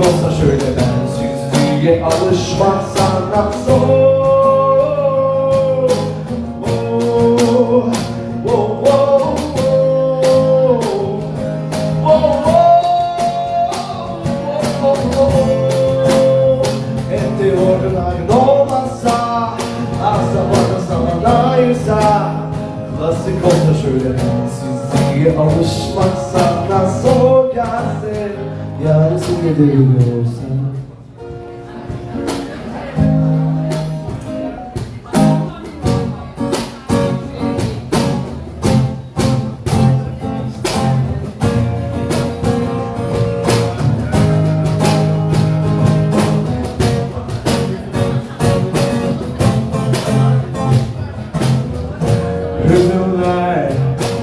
Olsa şöyle bensizliğe alışmak sana zor. Klasik olsa şöyle Sensizliğe alışmak sana zor gelse Yarısı geliyorsa Hüzünler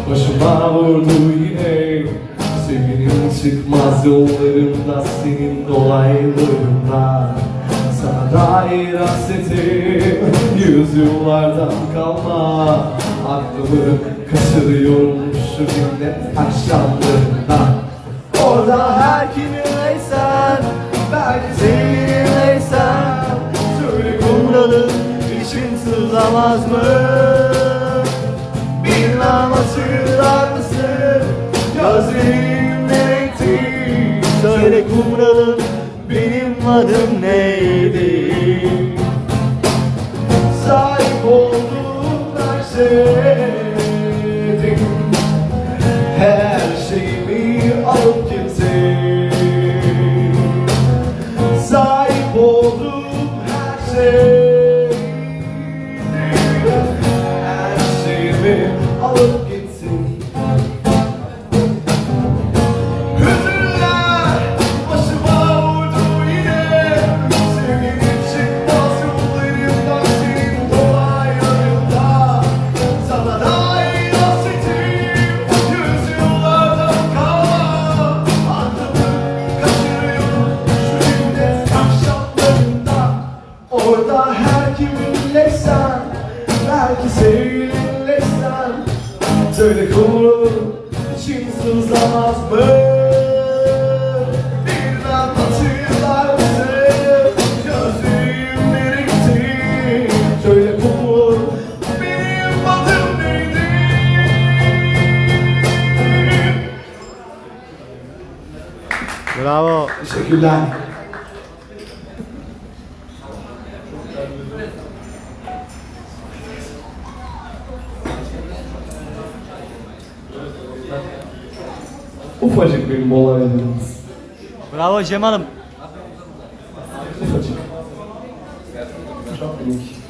başıma vurdu çıkmaz yollarında senin dolaylarında Sana dair hasretim yüzyıllardan kalma. Aklımı kaçırıyormuş şu cennet akşamlarında. Orada her kiminleysen Belki seninleysen Söyle kumralım için sızlamaz mı? Bilmem hatırlar mısın? Gözlerim adım neydi Söyle kumralım için sızlamaz mı? Birden hatırlar mısın? Gözlerim birikti Söyle kumralım benim adım neydi? Bravo. Teşekkürler. Ufacık bir mola veriniz. Bravo Cemal'ım. Ufacık. Çok minik.